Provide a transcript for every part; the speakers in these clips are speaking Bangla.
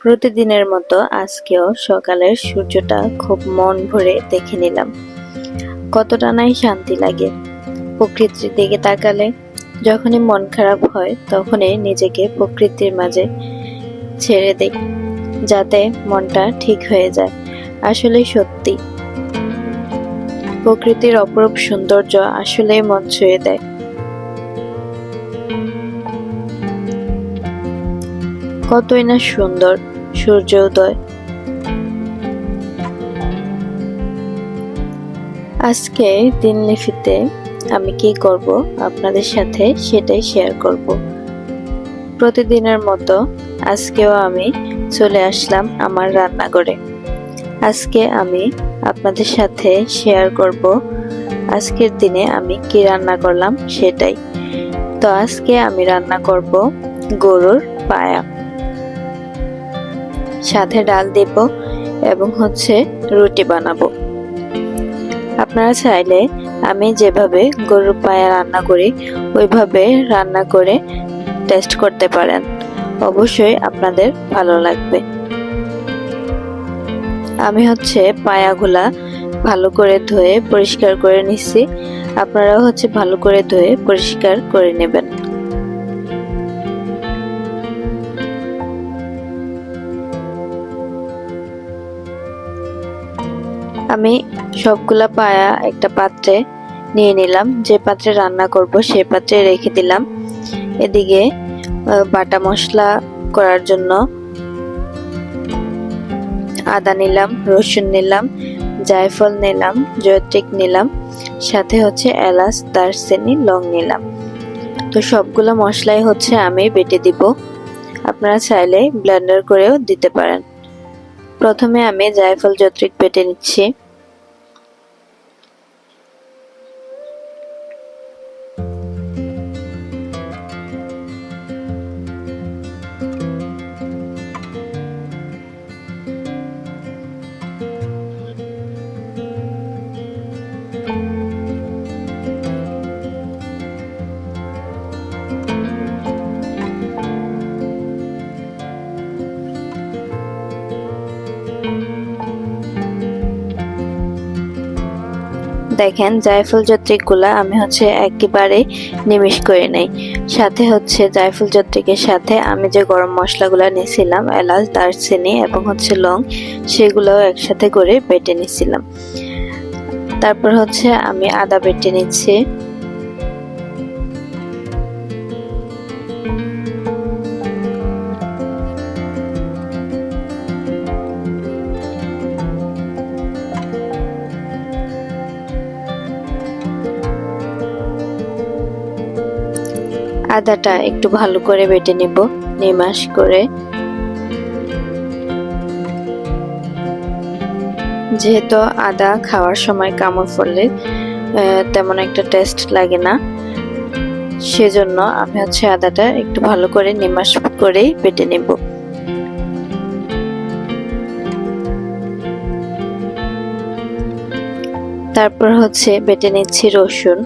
প্রতিদিনের মতো আজকেও সকালের সূর্যটা খুব মন ভরে দেখে নিলাম। কতটা নাই শান্তি লাগে। প্রকৃতির দিকে তাকালে যখনই মন খারাপ হয়, তখনই নিজেকে প্রকৃতির মাঝে ছেড়ে দেই, যাতে মনটা ঠিক হয়ে যায়। আসলে সত্যি। প্রকৃতির অপরূপ সৌন্দর্য আসলেই মন ছুঁয়ে দেয়। কতই না সুন্দর। সূর্য উদয়। আজকে দিনলিপিতে আমি কি করব আপনাদের সাথে সেটাই শেয়ার করব। প্রতিদিনের মতো আজকেও আমি চলে আসলাম আমার রান্নাঘরে। আজকে আমি আপনাদের সাথে শেয়ার করব আজকের দিনে আমি কি রান্না করলাম সেটাই। তো আজকে আমি রান্না করব গরুর পায়া। সাথে ডাল দেব এবং হচ্ছে রুটি বানাবো। আপনারা চাইলে আমি যেভাবে গরুর পায়া রান্না করি, ওইভাবে রান্না করে টেস্ট করতে পারেন। অবশ্যই আপনাদের ভালো লাগবে। আমি হচ্ছে পায়াগুলা ভালো করে ধুয়ে পরিষ্কার করে নিচ্ছি। আপনারাও হচ্ছে ভালো করে ধুয়ে পরিষ্কার করে নেবেন। আমি সবগুলা পায়া একটা পাত্রে নিয়ে নিলাম। যে পাত্রে রান্না করব সেই পাত্রে রেখে দিলাম। এদিকে বাটা মশলা করার জন্য আদা নিলাম, রসুন নিলাম, জায়ফল নিলাম, জয়ত্রিক নিলাম, সাথে হচ্ছে এলাচ, দারচিনি, লং নিলাম। তো সবগুলো মশলাই হচ্ছে আমি বেটে দিব। আপনারা চাইলে ব্লেন্ডার করেও দিতে পারেন। প্রথমে আমি জায়ফল যত্রিক পেটে নিচ্ছি। দেখেন, জায়ফলগুলা আমি হচ্ছে একেবারে নিমিশ করে নেই। সাথে হচ্ছে জায়ফল যাত্রিকের সাথে আমি যে গরম মশলাগুলো নিয়েছিলাম, এলাচ, দারচিনি এবং হচ্ছে লং, সেগুলোও একসাথে করে বেটে নিয়েছিলাম। তারপর হচ্ছে আমি আদা বেটে নিচ্ছি। আদাটা একটু ভালো করে বেটে নেব নিমাস করে। যেহেতু আদা খাওয়ার সময় কামড় পড়লে তেমন একটা টেস্ট লাগে না, সেজন্য আমি হচ্ছে আদাটা একটু ভালো করে নিমাস করেই বেটে নেব। তারপর হচ্ছে বেটে নিচ্ছি রসুন।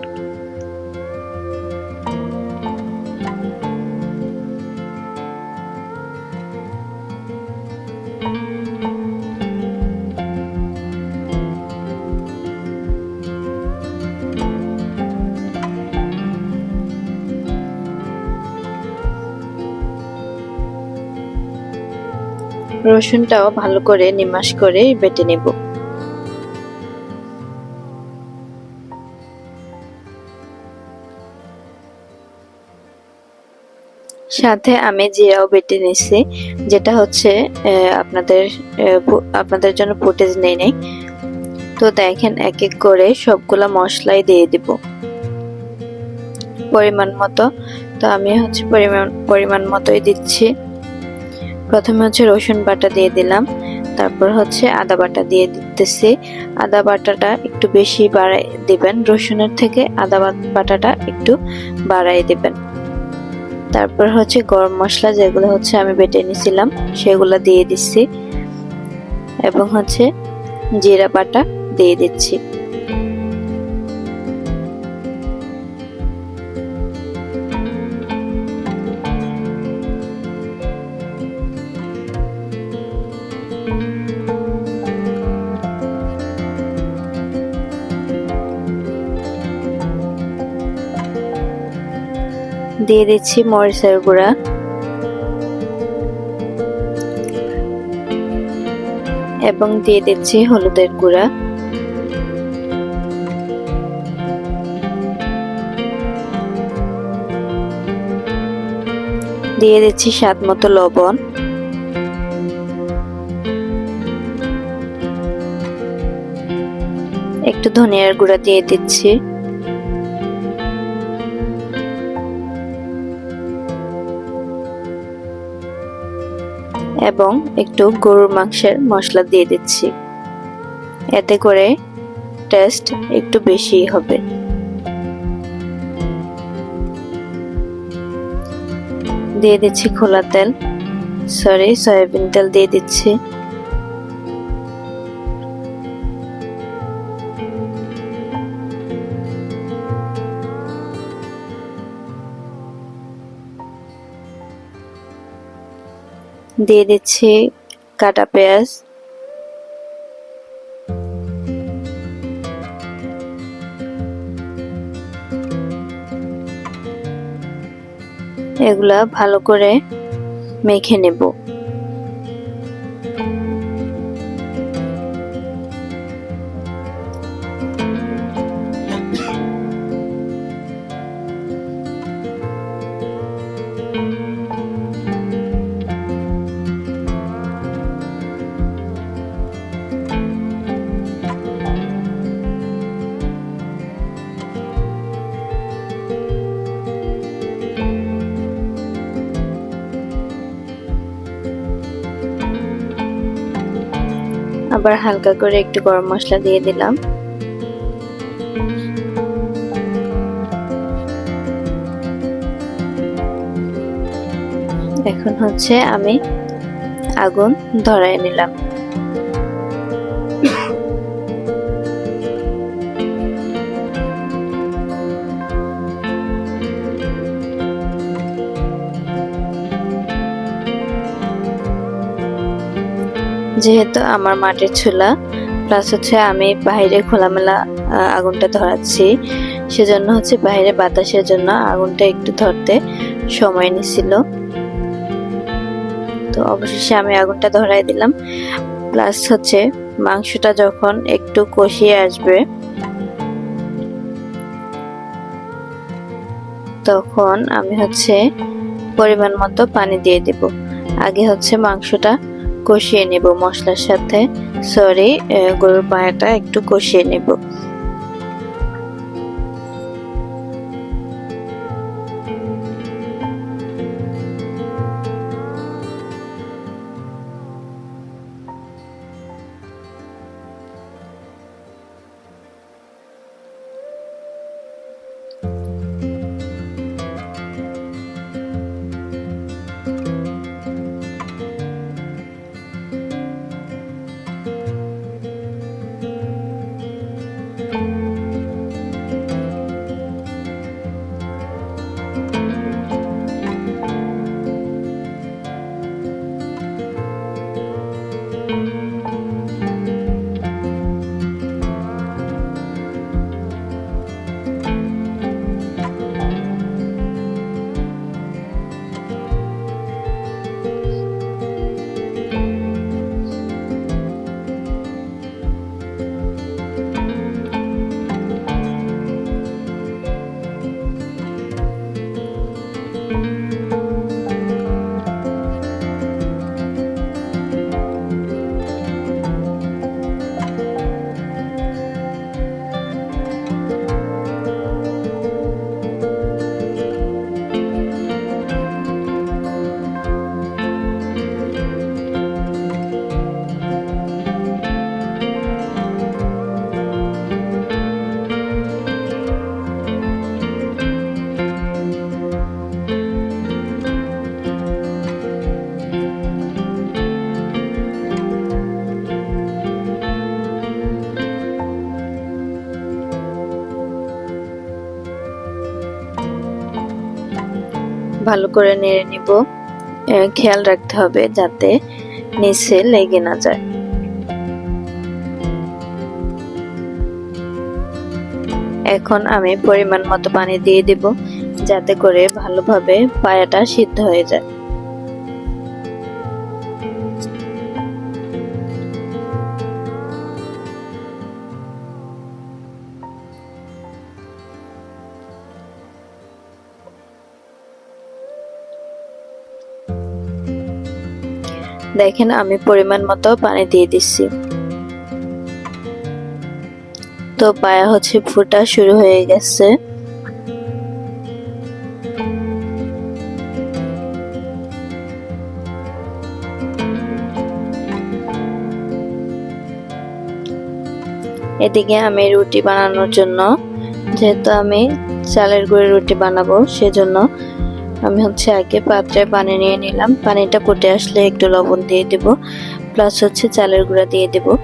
রসুনটাও ভালো করে নিমাস করে বেটে নেব। সাথে আমি জিরাও বেটে নিছি, যেটা হচ্ছে আপনাদের আপনাদের জন্য ফুটেজ নেই নেই। তো দেখেন এক এক করে সবগুলা মশলাই দিয়ে দিব। পরিমাণ মতো। তো আমি হচ্ছে পরিমাণ পরিমাণ মতোই দিচ্ছি। প্রথমে হচ্ছে রসুন বাটা দিয়ে দিলাম। তারপর হচ্ছে আদা বাটা দিয়ে দিতেছি। আদা বাটাটা একটু বেশি বাড়াই দিবেন। রসুনের থেকে আদা বাটাটা একটু বাড়াই দিবেন। তারপর হচ্ছে গরম মশলা যেগুলো হচ্ছে আমি বেটে নিয়েছিলাম সেগুলো দিয়ে দিচ্ছি। এবং হচ্ছে জিরা বাটা দিয়ে দিচ্ছি। দিয়ে দিচ্ছি মরিচের গুঁড়া। এবং দিয়ে দিচ্ছি হলুদের গুঁড়া। দিয়ে দিচ্ছি স্বাদ মতো লবণ। একটু ধনিয়ার গুঁড়া দিয়ে দিচ্ছি। এবং একটু গরুর মাংসের মশলা দিয়ে দিচ্ছি। এতে করে টেস্ট একটু বেশি হবে। দিয়ে দিচ্ছি খোলা তেল। সরি সয়াবিন তেল দিয়ে দিচ্ছি। দিয়ে দিচ্ছি কাটা পেঁয়াজ। এগুলা ভালো করে মেখে নেব। আবার হালকা করে একটু গরম মশলা দিয়ে দিলাম। এখন হচ্ছে আমি আগুন ধরায় নিলাম। যেহেতু আমার মাটির চুলা প্লাস হচ্ছে আমি বাইরে খোলামেলা আগুনটা ধরাচ্ছি। সেজন্য হচ্ছে বাইরে বাতাসের জন্য আগুনটা একটু ধরতে সময় নিছিল। তো অবশেষে আমি আগুনটা ধরাই দিলাম। প্লাস হচ্ছে মাংসটা যখন একটু কষিয়ে আসবে, তখন আমি হচ্ছে পরিমাণ মতো পানি দিয়ে দেব। আগে হচ্ছে মাংসটা কষিয়ে নেব মশলার সাথে। সরি গরুর পায়াটা একটু কষিয়ে নেব। ভালো করে নেড়ে নিব। খেয়াল রাখতে হবে যাতে নিচে লেগে না যায়। এখন আমি পরিমাণ মতো পানি দিয়ে দিব যাতে করে ভালোভাবে পায়াটা সিদ্ধ হয়ে যায়। দেখেন, আমি পরিমাণ মতো পানি দিয়ে দিচ্ছি তো পায়া হচ্ছে ফুটা শুরু হয়ে গেছে। এদিকে আমি রুটি বানানোর জন্য, যেহেতু আমি চালের গুঁড়ি রুটি বানাবো, সেজন্য আমি হচ্ছে আগে পাত্রে পানি নিয়ে নিলাম। পানিটা ফুটে আসলে একটু লবণ দিয়ে দেব। প্লাস হচ্ছে চালের গুঁড়া দিয়ে দেব।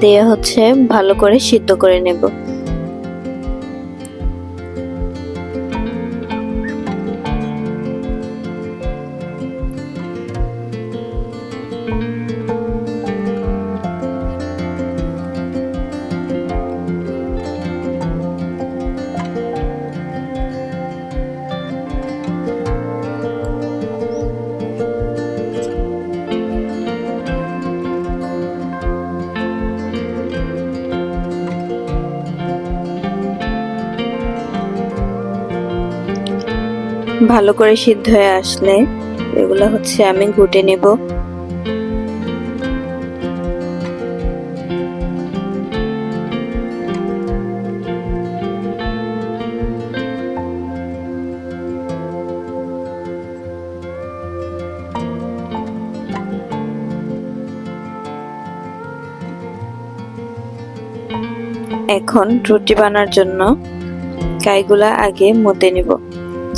দিয়ে হচ্ছে ভালো করে সিদ্ধ করে নেব। ভালো করে সিদ্ধ হয়ে আসলে এগুলো হচ্ছে আমি ঘুটে নেব। এখন রুটি বানার জন্য কাইগুলা আগে মতে নিব।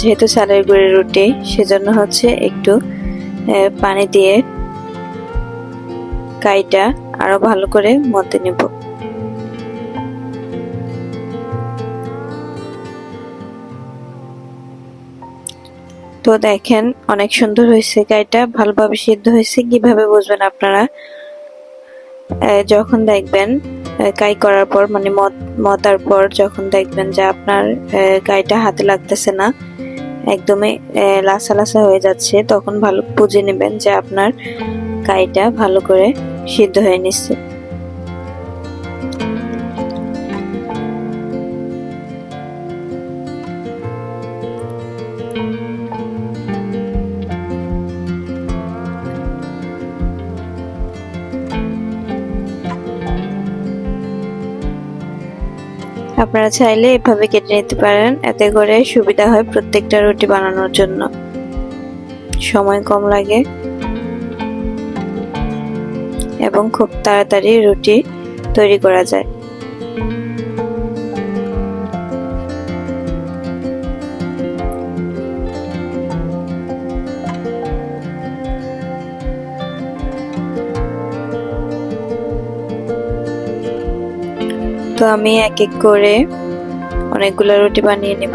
যেহেতু চালের গুঁড়ির রুটি, সেজন্য হচ্ছে একটু পানি দিয়ে কাইটা আরও ভালো করে মতে নিব। তো দেখেন অনেক সুন্দর হয়েছে গাইটা ভালোভাবে সিদ্ধ হয়েছে। কীভাবে বুঝবেন আপনারা? যখন দেখবেন কাই করার পর মানে মতার পর যখন দেখবেন যে আপনার গাইটা হাতে লাগতেছে না একদমই লাসা লাসা হয়ে যাচ্ছে। তখন ভালো বুঝে নেবেন যে আপনার কাইটা ভালো করে সিদ্ধ হয়ে নিচ্ছে। আপনারা চাইলে এভাবে কেটে নিতে পারেন। এতে করে সুবিধা হয় প্রত্যেকটা রুটি বানানোর জন্য। সময় কম লাগে। এবং খুব তাড়াতাড়ি রুটি তৈরি করা যায়। আমি এক এক করে অনেকগুলো রুটি বানিয়ে নেব।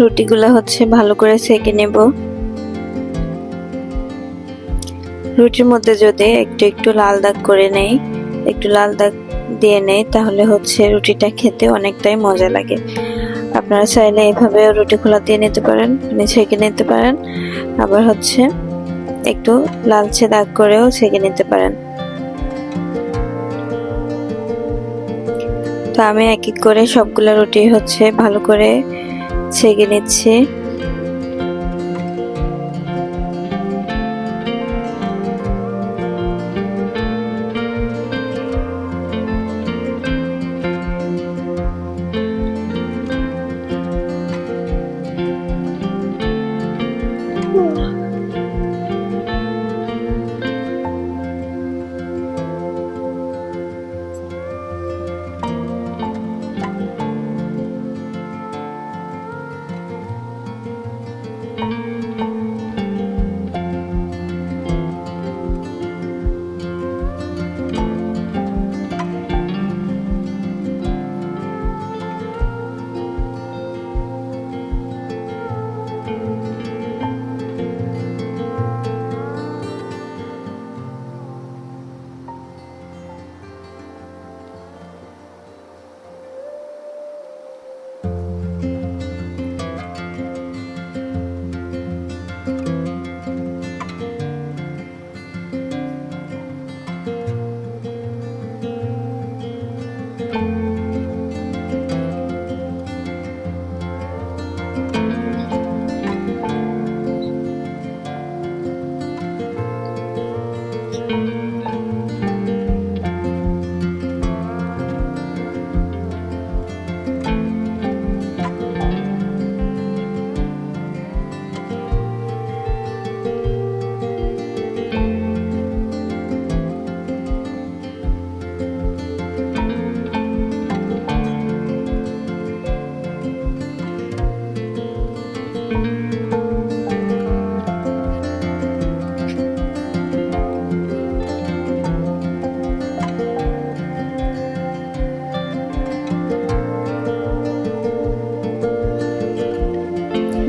রুটিগুলো হচ্ছে ভালো করে সেকে নেব। রুটির মধ্যে যদি একটু একটু লাল দাগ করে নেই, একটু লাল দাগ দিয়ে নেই, তাহলে হচ্ছে রুটিটা খেতে অনেকটাই মজা লাগে। আপনারা চাইলে এভাবে রুটি খোলা দিয়ে নিতে পারেন মানে ছেঁকে নিতে পারেন। আবার হচ্ছে একটু লালচে দাগ করেও ছেঁকে নিতে পারেন। তো আমি এক এক করে সবগুলো রুটি হচ্ছে ভালো করে ছেঁকে নিচ্ছি।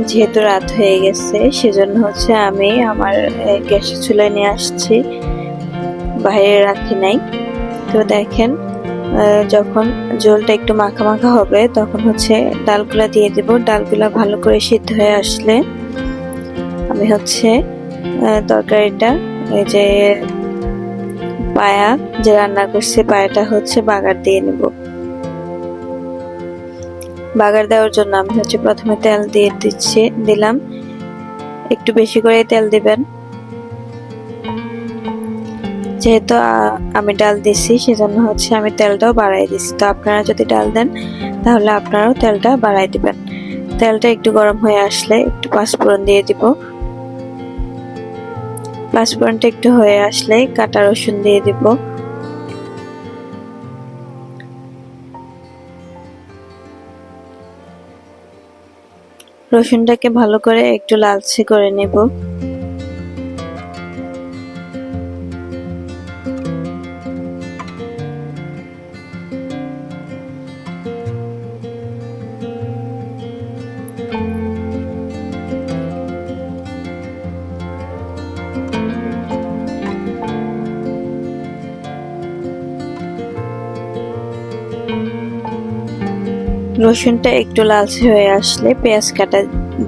যেহেতু রাত হয়ে গেছে, সেজন্য হচ্ছে আমি আমার গ্যাসের চুলায় নিয়ে আসছি। বাইরে রাখি নাই। তো দেখেন যখন জলটা একটু মাখা মাখা হবে, তখন হচ্ছে ডালগুলা দিয়ে দেব। ডালগুলা ভালো করে সিদ্ধ হয়ে আসলে আমি হচ্ছে তরকারিটা, এই যে পায়া যে রান্না করছে, পায়াটা হচ্ছে বাগার দিয়ে নেব। বাগার দেওয়ার জন্য আমি হচ্ছে প্রথমে তেল দিয়ে দিচ্ছি, দিলাম। একটু বেশি করে তেল দিবেন। যেহেতু আমি ডাল দিচ্ছি সেজন্য হচ্ছে আমি তেলটাও বাড়াই দিচ্ছি তো আপনারা যদি ডাল দেন, তাহলে আপনারাও তেলটা বাড়াই দিবেন। তেলটা একটু গরম হয়ে আসলে একটু পাঁচফোড়ন দিয়ে দিব। পাঁচফোড়নটা একটু হয়ে আসলে কাটা রসুন দিয়ে দিব। রসুনটাকে ভালো করে একটু লালচে করে নেব। রসুনটা একটু লালচে হয়ে আসলে পেঁয়াজ কাটা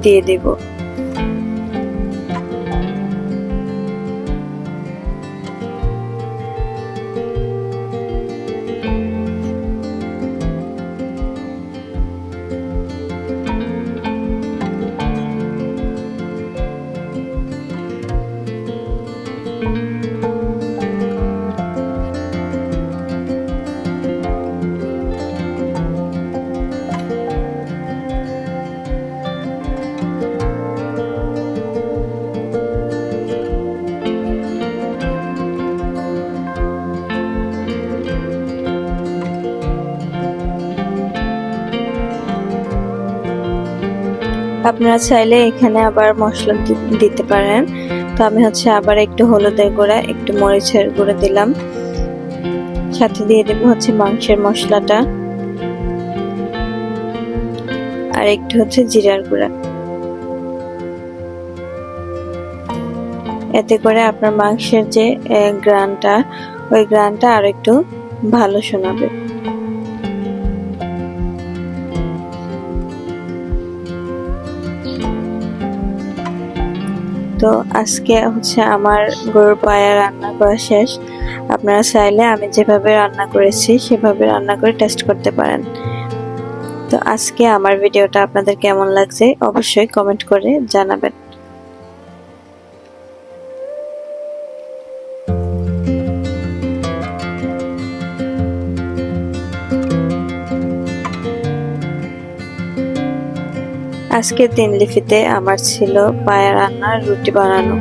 দিয়ে দেব। আপনারা চাইলে এখানে আবার মশলা দিতে পারেন। তো আমি হচ্ছে আবার একটু হলুদের গুঁড়া, একটু মরিচের গুঁড়া দিলাম। সাথে দিয়ে দেবো হচ্ছে মাংসের মশলাটা। আর একটু হচ্ছে জিরার গুঁড়া। এতে করে আপনার মাংসের যে গ্রানটা, ওই গ্রানটা আর একটু ভালো শোনাবে। তো আজকে হচ্ছে আমার গরুর পায়া রান্না করা শেষ। আপনারা চাইলে আমি যেভাবে রান্না করেছি, সেভাবে রান্না করে টেস্ট করতে পারেন। তো আজকে আমার ভিডিওটা আপনাদের কেমন লাগছে, অবশ্যই কমেন্ট করে জানাবেন। আজকের দিন লিফিতে আমার ছিল পায়া রান্নার রুটি বানানো।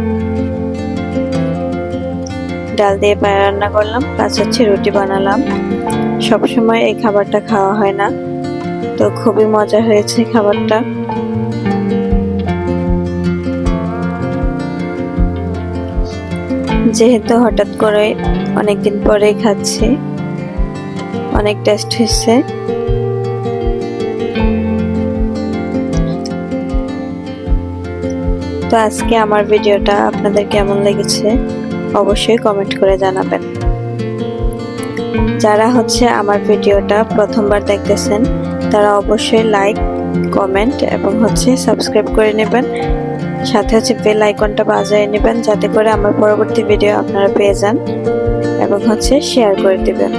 ডাল দিয়ে পায়া রান্না করলাম প্লাস হচ্ছে রুটি বানালাম। সবসময় এই খাবারটা খাওয়া হয় না, তো খুবই মজা হয়েছে খাবারটা। যেহেতু হঠাৎ করে অনেকদিন পরে খাচ্ছি, অনেক টেস্ট হয়েছে তো আজকে আমার ভিডিওটা আপনাদের কেমন লেগেছে অবশ্যই কমেন্ট করে জানাবেন। যারা হচ্ছে আমার ভিডিওটা প্রথমবার দেখতেছেন, তারা অবশ্যই লাইক কমেন্ট এবং হচ্ছে সাবস্ক্রাইব করে নেবেন। সাথে হচ্ছে বেল আইকনটা বাজিয়ে নেবেন, যাতে করে আমার পরবর্তী ভিডিও আপনারা পেয়ে যান এবং হচ্ছে শেয়ার করে দিবেন।